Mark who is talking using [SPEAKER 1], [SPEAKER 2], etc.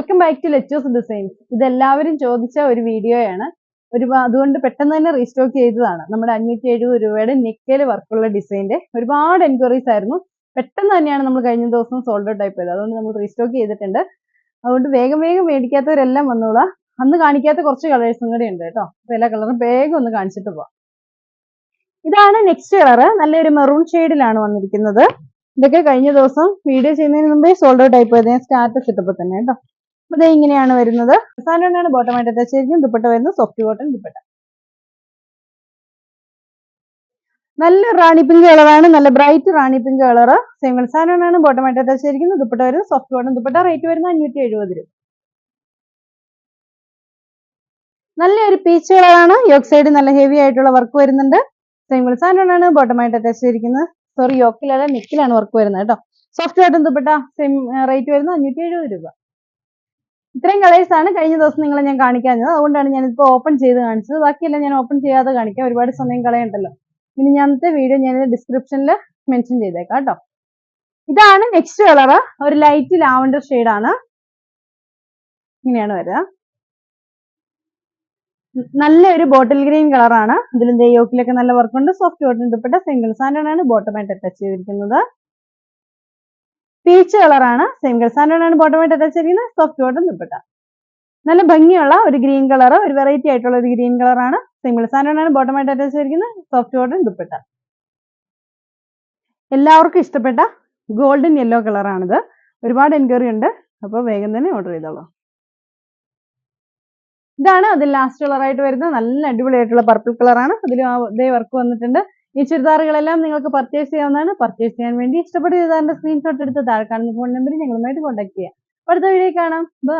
[SPEAKER 1] Welcome back to ലെറ്റോസ് designs ഇതെല്ലാവരും ചോദിച്ച ഒരു വീഡിയോയാണ്. ഒരു അതുകൊണ്ട് പെട്ടെന്ന് തന്നെ റീസ്റ്റോക്ക് ചെയ്തതാണ്. നമ്മുടെ അഞ്ഞൂറ്റി എഴുപത് രൂപയുടെ നെക്കൽ വർക്കുള്ള ഡിസൈന്റെ ഒരുപാട് എൻക്വയറീസ് ആയിരുന്നു. പെട്ടെന്ന് തന്നെയാണ് നമ്മൾ കഴിഞ്ഞ ദിവസം സോൾഡ് ഔട്ട് ആയി പോയത്. അതുകൊണ്ട് നമ്മൾ റീസ്റ്റോക്ക് ചെയ്തിട്ടുണ്ട്. അതുകൊണ്ട് വേഗം വേഗം മേടിക്കാത്തവരെല്ലാം വന്നോളാം. അന്ന് കാണിക്കാത്ത കുറച്ച് കളേഴ്സും കൂടെ ഉണ്ട് കേട്ടോ. അപ്പൊ എല്ലാ കളറും വേഗം ഒന്ന് കാണിച്ചിട്ട് പോവാം. ഇതാണ് നെക്സ്റ്റ് കളറ് നല്ലൊരു മെറൂൺ ഷെയ്ഡിലാണ് വന്നിരിക്കുന്നത്. ഇതൊക്കെ കഴിഞ്ഞ ദിവസം വീഡിയോ ചെയ്യുന്നതിന് മുമ്പേ സോൾഡ് ഔട്ട് ആയി പോയത് സ്റ്റാറ്റസ് ഇട്ടപ്പോൾ തന്നെ കേട്ടോ. അപ്പൊ ഇങ്ങനെയാണ് വരുന്നത്. സാധനമാണ് ബോട്ടമായിട്ട് അറ്റാച്ച് ശരിക്കും ദുപ്പട്ട വരുന്നത് സോഫ്റ്റ് കോട്ടൺ ദുപ്പട്ട. നല്ല റാണി പിങ്ക് കളറാണ് നല്ല bright rani pink colour same സാധനമാണ് ബോട്ടമായിട്ട് അറ്റാച്ച് ചെയ്തിരിക്കുന്നത് ദുപ്പട്ട വരുന്നത് സോഫ്റ്റ് കോട്ടൺ ദുപ്പട്ട റേറ്റ് വരുന്നത് അഞ്ഞൂറ്റി എഴുപത് രൂപ. നല്ല ഒരു പീച്ച് കളറാണ് യോക്ക് സൈഡ് നല്ല ഹെവി ആയിട്ടുള്ള വർക്ക് വരുന്നുണ്ട്. സെയിം സാധനമാണ് ബോട്ടമായിട്ട് അറ്റാച്ച് ചെയ്തിരിക്കുന്നത് സോറി യോക്കിലല്ല നെക്കിലാണ് വർക്ക് വരുന്നത് കേട്ടോ. Soft cotton dupatta same rate വരുന്നത് അഞ്ഞൂറ്റി എഴുപത് രൂപ. ഇത്രയും കളേഴ്സ് ആണ് കഴിഞ്ഞ ദിവസം നിങ്ങളെ ഞാൻ കാണിക്കാഞ്ഞത് അതുകൊണ്ടാണ് ഞാൻ ഇപ്പോൾ ഓപ്പൺ ചെയ്ത് കാണിച്ചത്. ബാക്കിയെല്ലാം ഞാൻ ഓപ്പൺ ചെയ്യാതെ കാണിക്കാം. ഒരുപാട് സമയം കളയണ്ടല്ലോ. ഇനി ഞാനത്തെ വീഡിയോ ഞാൻ ഡിസ്ക്രിപ്ഷനിൽ മെൻഷൻ ചെയ്തേക്കാം കേട്ടോ. ഇതാണ് നെക്സ്റ്റ് കളർ ഒരു ലൈറ്റ് ലാവണ്ടർ ആണ്. ഇങ്ങനെയാണ് വരിക. നല്ലൊരു ബോട്ടിൽ ഗ്രീൻ കളറാണ് ഇതിലും യോക്കിലൊക്കെ നല്ല വർക്കുണ്ട് സോഫ്റ്റ് കോട്ടൺ ദുപ്പട്ട സിംഗിൾ സാൻഡാണ് ബോട്ടമായിട്ട് അറ്റാച്ച് ചെയ്തിരിക്കുന്നത്. പീച്ച് കളറാണ് സിംഗിൾ സാൻഡാണ് ബോട്ടമായിട്ട് അറ്റാച്ച് സോഫ്റ്റ് കോട്ടൺ ദുപ്പട്ട നല്ല ഭംഗിയുള്ള ഒരു ഗ്രീൻ കളർ ഒരു വെറൈറ്റി ആയിട്ടുള്ള ഒരു ഗ്രീൻ കളറാണ് സിംഗിൾ സാൻഡാണ് ബോട്ടമായിട്ട് അറ്റാച്ച് ചെയ്തിരിക്കുന്നത്. സോഫ്റ്റ് കോട്ടൺ ദുപ്പട്ട എല്ലാവർക്കും ഇഷ്ടപ്പെട്ട ഗോൾഡൻ യെല്ലോ കളറാണിത് ഒരുപാട് എൻക്വയറി ഉണ്ട്. അപ്പോൾ വേഗം തന്നെ ഓർഡർ ചെയ്തോളൂ. ഇതാണ് അതിൽ ലാസ്റ്റ് കളറായിട്ട് വരുന്നത്. നല്ല അടിപൊളിയായിട്ടുള്ള പർപ്പിൾ കളറാണ് അതിൽ ഇതേ വർക്ക് വന്നിട്ടുണ്ട്. ഈ ചുരിദാറുകളെല്ലാം നിങ്ങൾക്ക് പർച്ചേസ് ചെയ്യാവുന്നതാണ്. പർച്ചേസ് ചെയ്യാൻ വേണ്ടി ഇഷ്ടപ്പെട്ട ചുരിദാറിന്റെ സ്ക്രീൻഷോട്ട് എടുത്ത് താഴെ കാണുന്ന ഫോൺ നമ്പറിൽ ഞങ്ങളുമായിട്ട് കോൺടാക്ട് ചെയ്യാം. അടുത്ത വീഡിയോ കാണാം. ബൈ